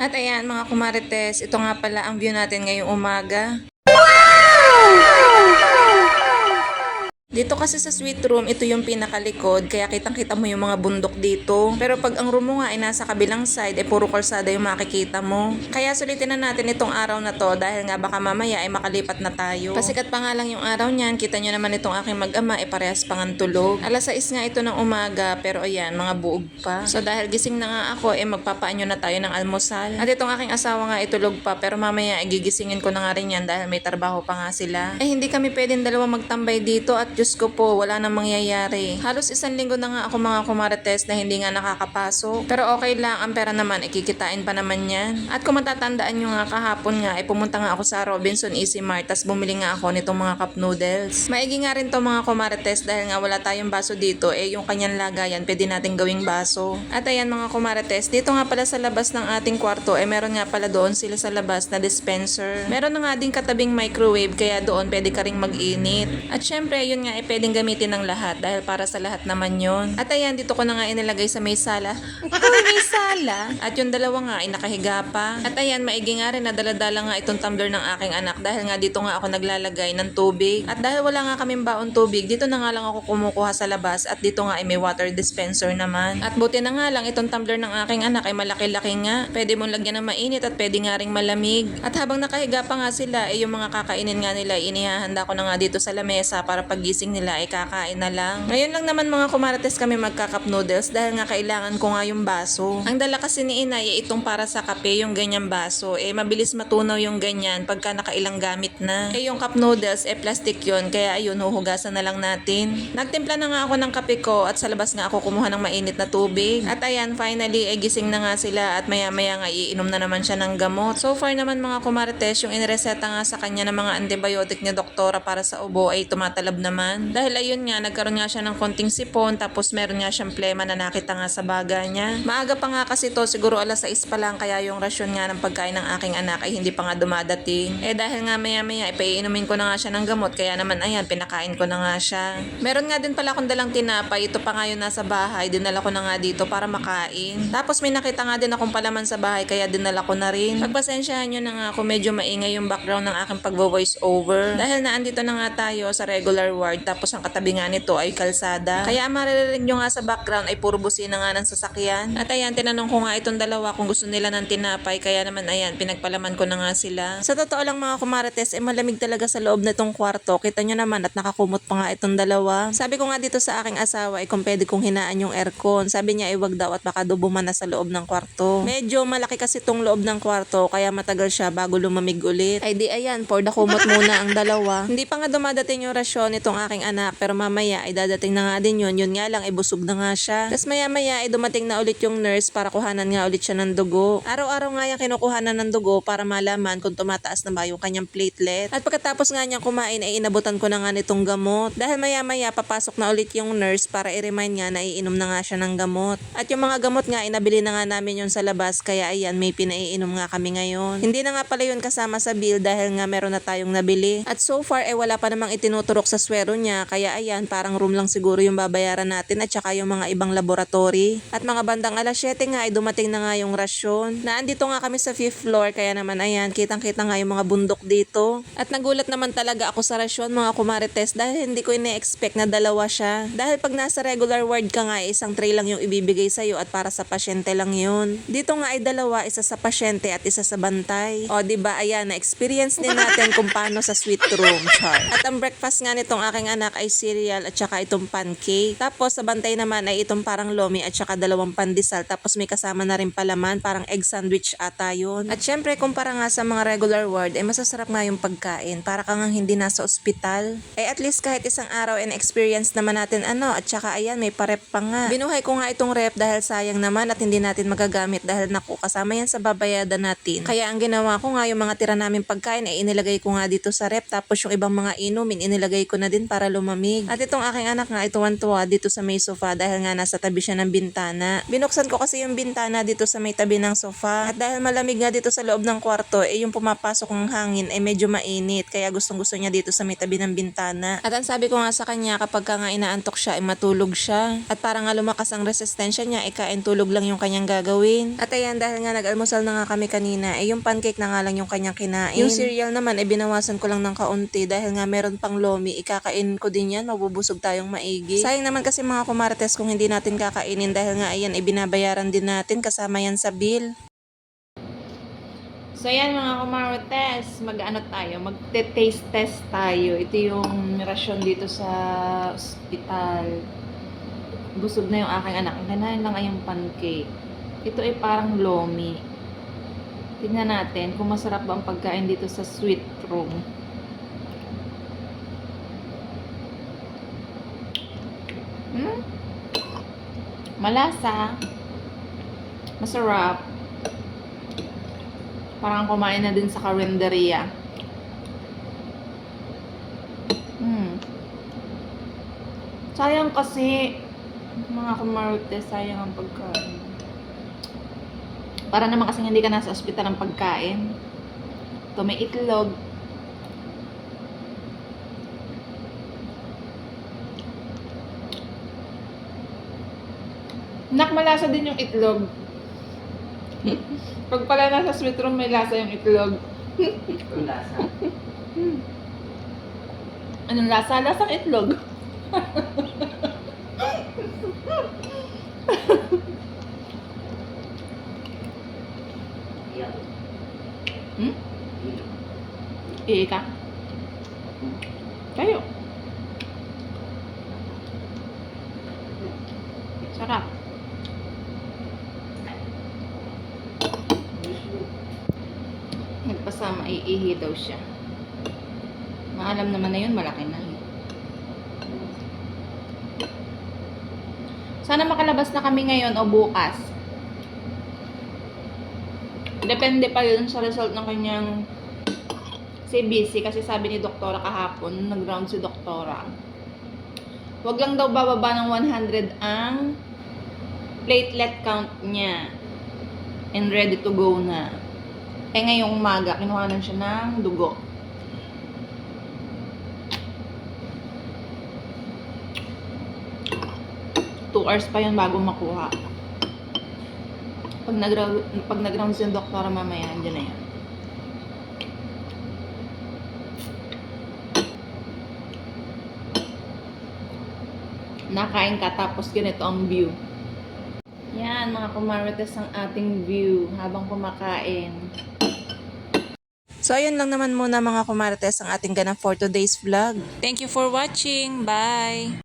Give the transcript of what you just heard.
At ayan mga kumarites, ito nga pala ang view natin ngayong umaga. Dito kasi sa suite room, ito yung pinakalikod, kaya kitang-kita mo yung mga bundok dito. Pero pag ang room mo nga ay nasa kabilang side, ay puro kalsada yung makikita mo. Kaya sulitin na natin itong araw na to dahil nga baka mamaya ay makalipat na tayo. Pasikat pa nga lang yung araw niyan, kita nyo naman itong aking mag-ama, ay parehas pang tulog. Alas 6 nga ito ng umaga, pero ayan, mga buog pa. So dahil gising na nga ako, eh magpapaanyo na tayo ng almusal. At itong aking asawa nga itulog pa, pero mamaya ay gigisingin ko na nga rin yan dahil may trabaho pa nga sila. Eh hindi kami pwedeng dalawa magtambay dito at Diyos ko po, wala nang mangyayari. Halos isang linggo na nga ako mga kumarates na hindi nga nakakapasok. Pero okay lang, ang pera naman, ikikitain pa naman yan. At kung matatandaan nyo nga kahapon nga, ay pumunta nga ako sa Robinson Easy Mart, tas bumili nga ako nitong mga cup noodles. Maigi nga rin to mga kumarates dahil nga wala tayong baso dito, eh yung kanyang lagayan, pwede natin gawing baso. At ayan mga kumarates, dito nga pala sa labas ng ating kwarto, eh meron nga pala doon sila sa labas na dispenser. Meron na nga din katabing microwave, kaya doon pwede ka ring mag-init. At syempre, yun nga, eh pwedeng gamitin ng lahat dahil para sa lahat naman yun. At ayan, dito ko na nga inilagay sa may sala. Uy, may sala! At yung dalawa nga ay nakahiga pa. At ayan, maigi nga rin na daladala nga itong tumbler ng aking anak dahil nga dito nga ako naglalagay ng tubig. At dahil wala nga kaming baon tubig, dito na nga lang ako kumukuha sa labas at dito nga ay may water dispenser naman. At buti na nga lang itong tumbler ng aking anak ay malaki-laki nga. Pwede mong lagyan ng mainit at pwede nga ring malamig. At habang nakahiga pa nga sila, eh yung mga kakainin nga nila, inihahanda ko na nga dito sa lamesa para pagising nila ay kakain na lang. Ngayon lang naman mga kumarates kami magka-cup noodles dahil nga kailangan ko nga yung baso. Ang dala kasi ni inay ay itong para sa kape, yung ganyang baso. Eh mabilis matunaw yung ganyan pagka nakailang gamit na. Eh yung cup noodles, eh plastic yun. Kaya ayun, huhugasan na lang natin. Nagtimpla na nga ako ng kape ko at sa labas nga ako kumuha ng mainit na tubig. At ayan, finally, eh gising na nga sila at maya maya nga iinom na naman siya ng gamot. So far naman mga kumarates, yung inireseta nga sa kanya ng mga antibiotic ni doktora para sa ubo ay tumatalab naman. Dahil ayun nga, nagkaroon nga siya ng konting sipon tapos meron nga siyang plema na nakita nga sa baga niya. Maaga pa nga kasi to, siguro alas 6 pa lang kaya yung rasyon nga ng pagkain ng aking anak ay hindi pa nga dumadating. Eh dahil nga maya maya, ipaiinumin ko na nga siya ng gamot kaya naman ayan, pinakain ko na nga siya. Meron nga din pala akong dalang tinapay, ito pa nga yun nasa bahay, dinala ko na nga dito para makain. Tapos may nakita nga din akong palaman sa bahay kaya dinala ko na rin. Pagpasensyahan nyo na nga ako medyo maingay yung background ng aking pagvo-voice over. Dahil naandito na nga tayo sa regular ward tapos ang katabi nga nito ay kalsada. Kaya maririnig nyo nga sa background ay puro busina nga ng sasakyan. At ayan, tinanong ko nga itong dalawa kung gusto nila ng tinapay kaya naman ayan, pinagpalaman ko na nga sila. Sa totoo lang mga kumarates, eh malamig talaga sa loob na itong kwarto. Kita nyo naman at nakakumot pa nga itong dalawa. Sabi ko nga dito sa aking asawa ay kung pwede kong hinaan yung aircon. Sabi niya ay wag daw at baka dubuman na sa loob ng kwarto. Medyo malaki kasi itong loob ng kwarto kaya matagal siya bago lumamig ulit. Ay di ayan, for the kumot muna ang dalawa. Hindi pa nga dumadating yung rasyon nitong aking anak pero mamaya ay dadating na nga din yun. Yun nga lang ay busog na nga siya. Tapos maya maya ay dumating na ulit yung nurse para kuhanan nga ulit siya ng dugo. Araw-araw nga yung kinukuhanan ng dugo para malaman kung tumataas na ba yung kanyang platelet. At pagkatapos nga niyang kumain ay inabutan ko na nga nitong gamot. Dahil maya maya papasok na ulit yung nurse para i-remind nga na iinom na nga siya ng gamot. At yung mga gamot nga inabili na nga namin yun sa labas kaya ayan may pinaiinom nga kami ngayon. Hindi na nga pala yun kasama sa bill dahil nga meron na tayong nabili. At so far ay wala pa namang itinuturok sa swero niya kaya ayan parang room lang siguro yung babayaran natin at saka yung mga ibang laboratory. At mga bandang alas 7 nga ay dumating na nga yung rasyon. Naandito nga kami sa 5th floor kaya naman ayan kitang kita nga yung mga bundok dito. At nagulat naman talaga ako sa rasyon mga kumarites dahil hindi ko ine-expect na dalawa siya. Dahil pag nasa regular ward ka nga isang tray lang yung ibibigay sa'yo at para sa pasyente lang yun. Dito nga ay dalawa, isa sa pasyente at isa sa bantay. O ba ayan, na-experience din natin kung paano sa sweet room, char. At ang breakfast nga nitong aking anak ay cereal at saka itong pancake. Tapos sa bantay naman ay itong parang lomi at saka dalawang pandesal. Tapos may kasama na rin palaman, parang egg sandwich ata yun. At syempre, kumpara nga sa mga regular ward, ay masasarap nga yung pagkain. Para kang hindi nasa ospital. Eh at least kahit isang araw and experience naman natin ano. At saka ayan, may parep pa nga. Binuhay ko nga itong rep dahil sayang naman at hindi natin magagamit dahil naku, kasama yan sa babayadan natin. Kaya ang ginawa ko nga yung mga tira namin pagkain ay inilagay ko nga dito sa rep. Tapos yung ibang mga inumin, inilagay ko na din para lumamig. At itong aking anak nga, ituwan-tuwa dito sa may sofa dahil nga nasa tabi siya ng bintana. Binuksan ko kasi yung bintana dito sa may tabi ng sofa. At dahil malamig nga dito sa loob ng kwarto, eh yung pumapasok ng hangin ay medyo mainit. Kaya gustong gusto niya dito sa may tabi ng bintana. At ang sabi ko nga sa kanya, kapag ka nga inaantok siya, ay matulog siya. At para nga lumakas ang resistensya niya, ay kain tulog lang yung kanyang gagawin. At ayan, dahil nga nag-almusal na nga kami kanina, ay yung pancake na nga lang yung kanyang kinain. Yung cereal naman, ay binawasan ko lang ng kaunti dahil nga meron pang lomi, ikakain ko din yan, mabubusog tayong maigi. Sayang naman kasi mga kumartes kung hindi natin kakainin dahil nga ayan, ibinabayaran din natin kasama yan sa bill. So yan mga kumarotes, mag-ano tayo, mag-taste test tayo. Ito yung rasyon dito sa ospital. Busog na yung aking anak. Kanain lang ay yung pancake. Ito ay parang lomi. Tingnan natin kung masarap ba ang pagkain dito sa sweet room. Hmm? Malasa. Masarap. Parang kumain na din sa karinderya. Hmm. Sayang kasi, mga kumarute, sayang ang pagkain. Para naman kasi hindi ka nasa ospital ng pagkain. Ito may itlog. Nak, malasa din yung itlog. Pag pala nasa sweet room, may lasa yung itlog. Ang lasa. Anong lasa? Lasang itlog. Hmm? Ihi ka? Kayo. Sarap. Nagpasama, iihi daw siya. Maalam naman na yun, malaki na. Sana makalabas na kami ngayon o bukas. Depende pa yun sa result ng kanyang CBC kasi sabi ni doktora kahapon, nag-round si doktora. Huwag lang daw bababa ng 100 ang platelet count niya. And ready to go na. Eh ngayong umaga, kinuha na siya ng dugo. Two hours pa yun bago makuha. Pag nag-round, pag nag-round si doktora mamaya, andyan na yan. Nakain ka tapos ganito ang view. Yan, mga kumarites ang ating view habang kumakain. So ayun lang naman muna mga kumarites ang ating ganang for today's vlog. Thank you for watching. Bye!